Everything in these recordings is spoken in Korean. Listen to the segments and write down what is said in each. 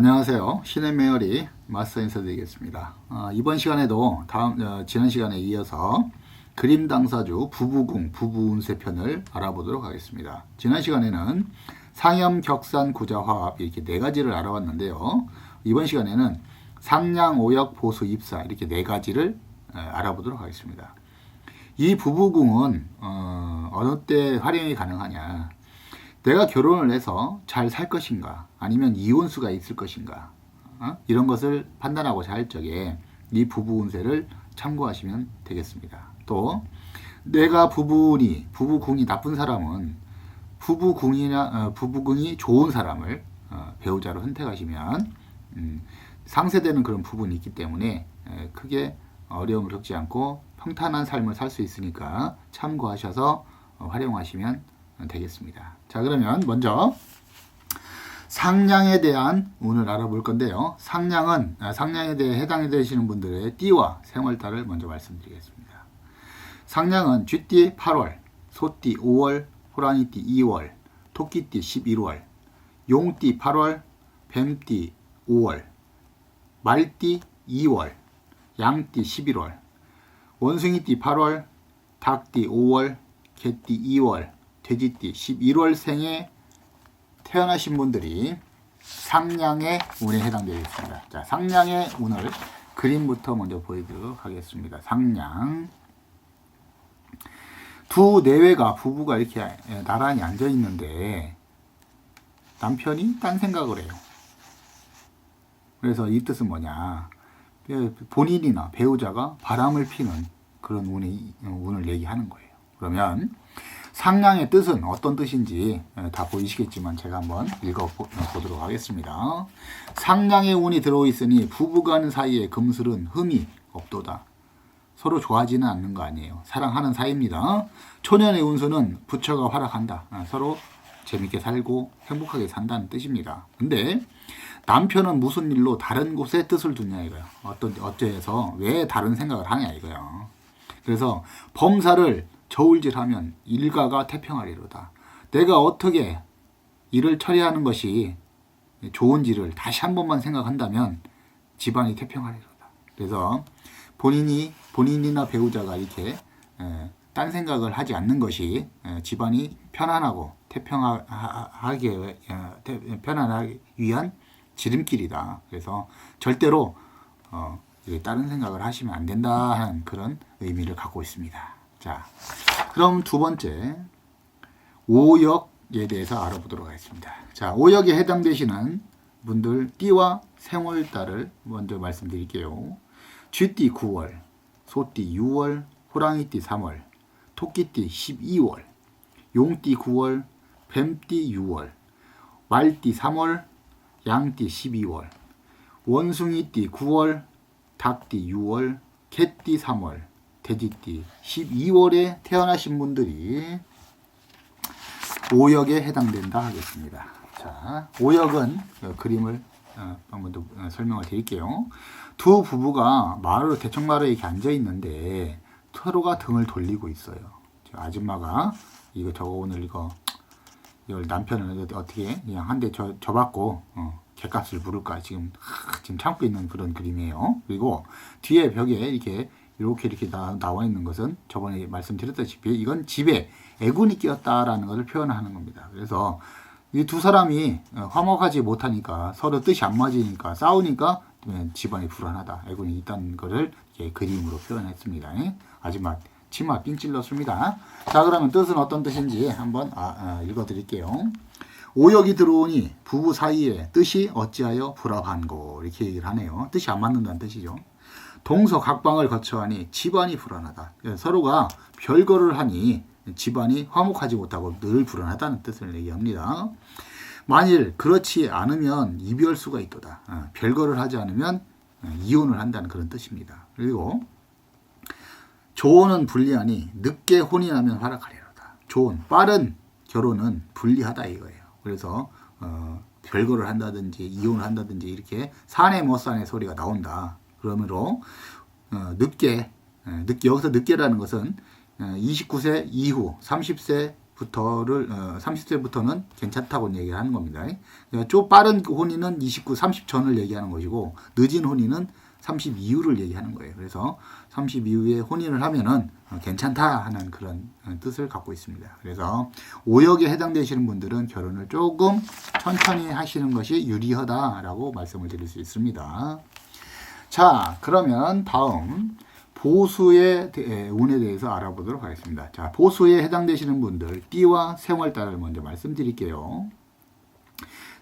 안녕하세요. 신의 메어리 마스터 인사드리겠습니다. 어, 이번 시간에도 다음 어, 지난 시간에 이어서 그림 당사주 부부궁 부부운세 편을 알아보도록 하겠습니다. 지난 시간에는 상염, 격산, 구자, 화합 이렇게 네 가지를 알아봤는데요. 이번 시간에는 상량, 오역, 보수, 입사 이렇게 네 가지를 에, 알아보도록 하겠습니다. 이 부부궁은 어, 어느 때 활용이 가능하냐? 내가 결혼을 해서 잘 살 것인가 아니면 이혼수가 있을 것인가 어? 이런 것을 판단하고자 할 적에 이 부부 운세를 참고하시면 되겠습니다. 또 내가 부부니 부부궁이 나쁜 사람은 부부궁이나 어, 부부궁이 좋은 사람을 어, 배우자로 선택하시면 음, 상쇄되는 그런 부분이 있기 때문에 에, 크게 어려움을 겪지 않고 평탄한 삶을 살 수 있으니까 참고하셔서 어, 활용하시면 되겠습니다. 자, 그러면 먼저 상량에 대한 운을 알아볼 건데요. 상량은 아, 상량에 대해 해당이 되시는 분들의 띠와 생월달을 먼저 말씀드리겠습니다. 상량은 쥐띠 8월, 소띠 5월, 호랑이띠 2월, 토끼띠 11월, 용띠 8월, 뱀띠 5월, 말띠 2월, 양띠 11월, 원숭이띠 8월, 닭띠 5월, 개띠 2월, 돼지띠 11월생에 태어나신 분들이 상량의 운에 해당되겠습니다. 자, 상량의 운을 그림부터 먼저 보여드리도록 하겠습니다. 상량. 두 내외가 부부가 이렇게 나란히 앉아 있는데 남편이 딴 생각을 해요. 그래서 이 뜻은 뭐냐? 본인이나 배우자가 바람을 피는 그런 운이, 운을 얘기하는 거예요. 그러면 상량의 뜻은 어떤 뜻인지 다 보이시겠지만 제가 한번 읽어보도록 하겠습니다. 상량의 운이 들어있으니 부부간 사이에 금슬은 흠이 없도다. 서로 좋아하지는 않는 거 아니에요. 사랑하는 사이입니다. 초년의 운수는 부처가 활약한다. 서로 재밌게 살고 행복하게 산다는 뜻입니다. 근데 남편은 무슨 일로 다른 곳에 뜻을 두냐 이거요. 어떤 어째서 왜 다른 생각을 하냐 이거요. 그래서 범사를 저울질하면 일가가 태평하리로다. 내가 어떻게 일을 처리하는 것이 좋은지를 다시 한 번만 생각한다면 집안이 태평하리로다. 그래서 본인이 본인이나 배우자가 이렇게 에, 딴 생각을 하지 않는 것이 에, 집안이 편안하고 태평하게 에, 편안하기 위한 지름길이다. 그래서 절대로 어, 다른 생각을 하시면 안 된다 하는 그런 의미를 갖고 있습니다. 자, 그럼 두 번째 오역에 대해서 알아보도록 하겠습니다. 자, 오역에 해당되시는 분들 띠와 생월달을 먼저 말씀드릴게요. 쥐띠 9월, 소띠 6월, 호랑이띠 3월, 토끼띠 12월, 용띠 9월, 뱀띠 6월, 말띠 3월, 양띠 12월, 원숭이띠 9월, 닭띠 6월, 개띠 3월, 돼지띠 12월에 태어나신 분들이 오역에 해당된다 하겠습니다. 자, 오역은 그림을 어, 한번 더 설명을 드릴게요. 두 부부가 마루 대청마루에 이렇게 앉아 있는데 서로가 등을 돌리고 있어요. 아줌마가 이거 저거 오늘 이거 이걸 남편은 어떻게 그냥 한 대 줘받고 어, 객값을 물을까 지금 하, 지금 참고 있는 그런 그림이에요. 그리고 뒤에 벽에 이렇게 이렇게 이렇게 나, 나와 있는 것은 저번에 말씀드렸다시피 이건 집에 애군이 끼었다라는 것을 표현하는 겁니다. 그래서 이 두 사람이 어, 화목하지 못하니까 서로 뜻이 안 맞으니까 싸우니까 집안이 불안하다. 애군이 있다는 것을 그림으로 표현했습니다. 아줌마 치마 삥 찔렀습니다. 자 그러면 뜻은 어떤 뜻인지 한번 아, 아, 읽어드릴게요. 오역이 들어오니 부부 사이에 뜻이 어찌하여 불합한고 이렇게 얘기를 하네요. 뜻이 안 맞는다는 뜻이죠. 동서각방을 거쳐하니 집안이 불안하다. 예, 서로가 별거를 하니 집안이 화목하지 못하고 늘 불안하다는 뜻을 얘기합니다. 만일 그렇지 않으면 이별수가 있도다. 어, 별거를 하지 않으면 어, 이혼을 한다는 그런 뜻입니다. 그리고 조언은 불리하니 늦게 혼이 나면 활약하리로다. 조언, 빠른 결혼은 불리하다 이거예요. 그래서 어, 별거를 한다든지 이혼을 한다든지 이렇게 사내 못 사내 소리가 나온다. 그러므로 어, 늦게 어, 늦게 여기서 늦게라는 것은 어, 29세 이후 30세 30세부터를 어, 30세부터는 괜찮다고 얘기를 하는 겁니다. 그러니까 좀 빠른 혼인은 29, 30 전을 얘기하는 것이고 늦은 혼인은 30 이후를 얘기하는 거예요. 그래서 30 이후에 혼인을 하면은 어, 괜찮다 하는 그런 어, 뜻을 갖고 있습니다. 그래서 오역에 해당되시는 분들은 결혼을 조금 천천히 하시는 것이 유리하다라고 말씀을 드릴 수 있습니다. 자, 그러면 다음 보수의 대- 운에 대해서 알아보도록 하겠습니다. 자, 보수에 해당되시는 분들 띠와 생월달을 먼저 말씀드릴게요.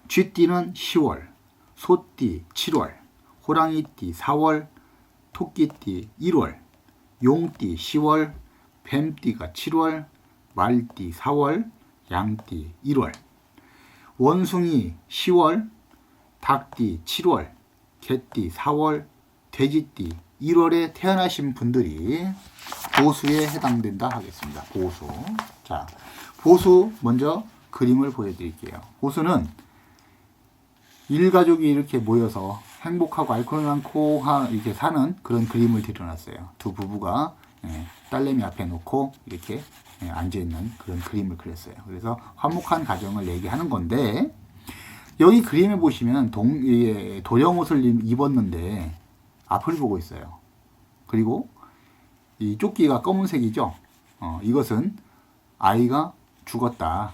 쥐띠는 10월, 소띠 7월, 호랑이띠 4월, 토끼띠 1월, 용띠 10월, 뱀띠가 7월, 말띠 4월, 양띠 1월, 원숭이 10월, 닭띠 7월, 개띠 4월, 돼지띠 1월에 태어나신 분들이 보수에 해당된다 하겠습니다. 보수. 자, 보수 먼저 그림을 보여드릴게요. 보수는 일가족이 이렇게 모여서 행복하고 알코올 많고 하- 이렇게 사는 그런 그림을 드려놨어요. 두 부부가 예, 딸내미 앞에 놓고 이렇게 예, 앉아 있는 그런 그림을 그렸어요. 그래서 화목한 가정을 얘기하는 건데 여기 그림에 보시면 동, 예, 도령 옷을 입- 입었는데 앞을 보고 있어요. 그리고 이 조끼가 검은색이죠. 어, 이것은 아이가 죽었다.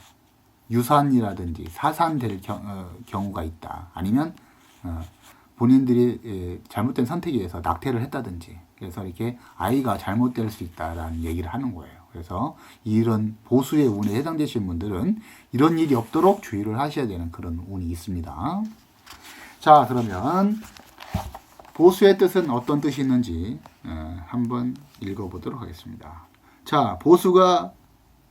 유산이라든지 사산될 경, 어, 경우가 있다. 아니면 어, 본인들이 예, 잘못된 선택에 의해서 낙태를 했다든지 그래서 이렇게 아이가 잘못될 수 있다라는 얘기를 하는 거예요. 그래서 이런 보수의 운에 해당되신 분들은 이런 일이 없도록 주의를 하셔야 되는 그런 운이 있습니다. 자, 그러면 보수의 뜻은 어떤 뜻이 있는지 어, 한번 읽어보도록 하겠습니다. 자, 보수가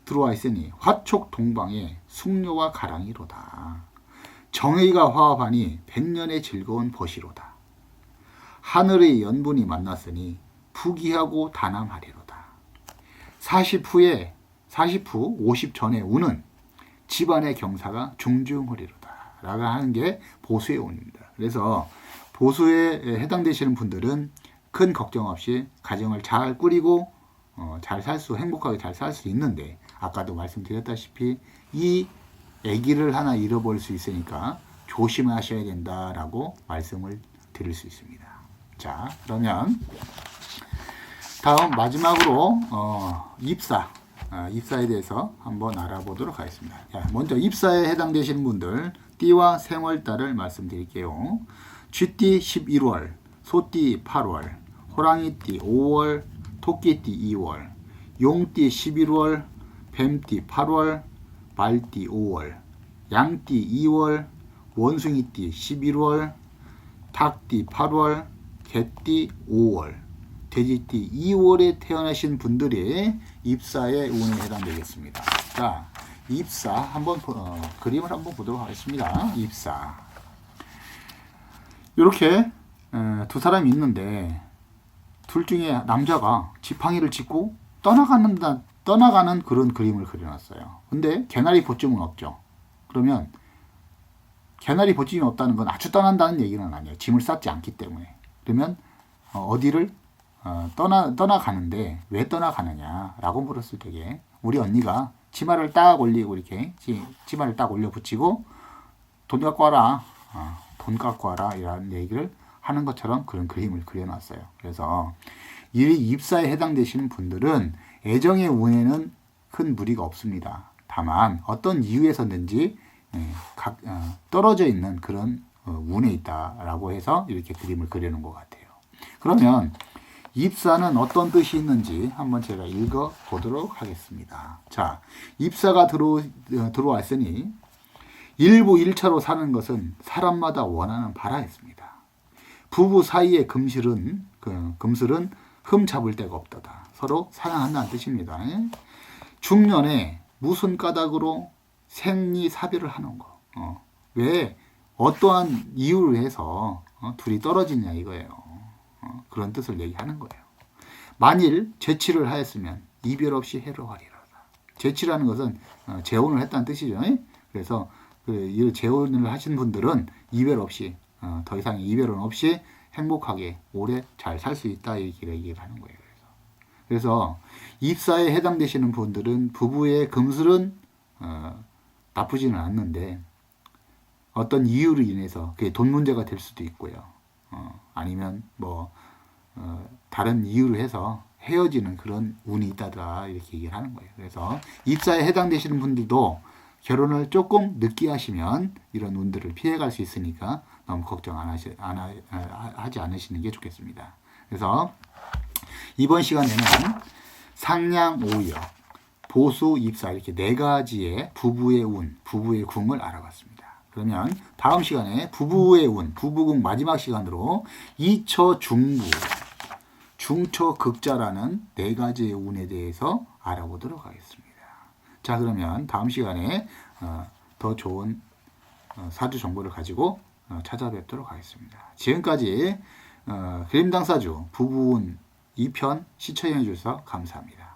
들어와 있으니 화촉 동방에 숙녀와 가랑이로다. 정의가 화합하니 백년의 즐거운 벗이로다. 하늘의 연분이 만났으니 부귀하고 단함하리로다. 40 후에 40 후 50 전에 우는 집안의 경사가 중중하리로다. 라고 하는 게 보수의 운입니다. 그래서 보수에 해당되시는 분들은 큰 걱정 없이 가정을 잘 꾸리고 어, 잘살 수, 행복하게 잘 살 수 있는데 아까도 말씀드렸다시피 이 아기를 하나 잃어버릴 수 있으니까 조심하셔야 된다라고 말씀을 드릴 수 있습니다. 자, 그러면 다음 마지막으로 어, 입사, 어, 입사에 대해서 한번 알아보도록 하겠습니다. 자, 먼저 입사에 해당되시는 분들 띠와 생월달을 말씀드릴게요. 쥐띠 11월, 소띠 8월, 호랑이띠 5월, 토끼띠 2월, 용띠 11월, 뱀띠 8월, 말띠 5월, 양띠 2월, 원숭이띠 11월, 닭띠 8월, 개띠 5월, 돼지띠 2월에 태어나신 분들이 입사의 운에 해당되겠습니다. 자, 입사 한번 보- 어, 그림을 한번 보도록 하겠습니다. 입사. 이렇게 에, 두 사람이 있는데 둘 중에 남자가 지팡이를 짚고 떠나가는 떠나가는 그런 그림을 그려놨어요. 근데 개나리 보증은 없죠. 그러면 개나리 보증이 없다는 건 아주 떠난다는 얘기는 아니에요. 짐을 쌌지 않기 때문에. 그러면 어, 어디를 어, 떠나 떠나가는데 왜 떠나가느냐라고 물었을 때에 우리 언니가 치마를 딱 올리고 이렇게 치, 치마를 딱 올려 붙이고 돈 갖고 와라, 어, 돈 갖고 와라 이런 얘기를 하는 것처럼 그런 그림을 그려놨어요. 그래서 이 입사에 해당되시는 분들은 애정의 운에는 큰 무리가 없습니다. 다만 어떤 이유에서든지 예, 각, 어, 떨어져 있는 그런 어, 운에 있다라고 해서 이렇게 그림을 그려놓은 것 같아요. 그러면 입사는 어떤 뜻이 있는지 한번 제가 읽어 보도록 하겠습니다. 자, 입사가 들어, 어, 들어왔으니 일부 일차로 사는 것은 사람마다 원하는 바라였습니다. 부부 사이의 금실은 그 금슬은 흠 잡을 데가 없다다. 서로 사랑한다는 뜻입니다. 중년에 무슨 까닭으로 생리 사별을 하는 거. 어, 왜 어떠한 이유를 해서 어, 둘이 떨어지냐 이거예요. 어, 그런 뜻을 얘기하는 거예요. 만일 재치를 하였으면 이별 없이 해로하리라. 재치라는 것은 어, 재혼을 했다는 뜻이죠. 그래서 그이 재혼을 하신 분들은 이별 없이 어, 더 이상 이별은 없이 행복하게 오래 잘 살 수 있다 이렇게 얘기를 하는 거예요. 그래서 그래서 입사에 해당되시는 분들은 부부의 금슬은 어, 나쁘지는 않는데 어떤 이유로 인해서 그게 돈 문제가 될 수도 있고요. 어, 아니면 뭐 어, 다른 이유로 해서 헤어지는 그런 운이 있다더라 이렇게 얘기를 하는 거예요. 그래서 입사에 해당되시는 분들도 결혼을 조금 늦게 하시면 이런 운들을 피해갈 수 있으니까 너무 걱정 안 하시 안 하, 아, 하지 않으시는 게 좋겠습니다. 그래서 이번 시간에는 상냥 오역, 보수 입사 이렇게 네 가지의 부부의 운, 부부의 궁을 알아봤습니다. 그러면 다음 시간에 부부의 운, 부부궁 마지막 시간으로 이처 중부, 중처 극자라는 네 가지의 운에 대해서 알아보도록 하겠습니다. 자 그러면 다음 시간에 어, 더 좋은 어, 사주 정보를 가지고 어, 찾아뵙도록 하겠습니다. 지금까지 어, 그림당 사주 부부운 2편 시청해 주셔서 감사합니다.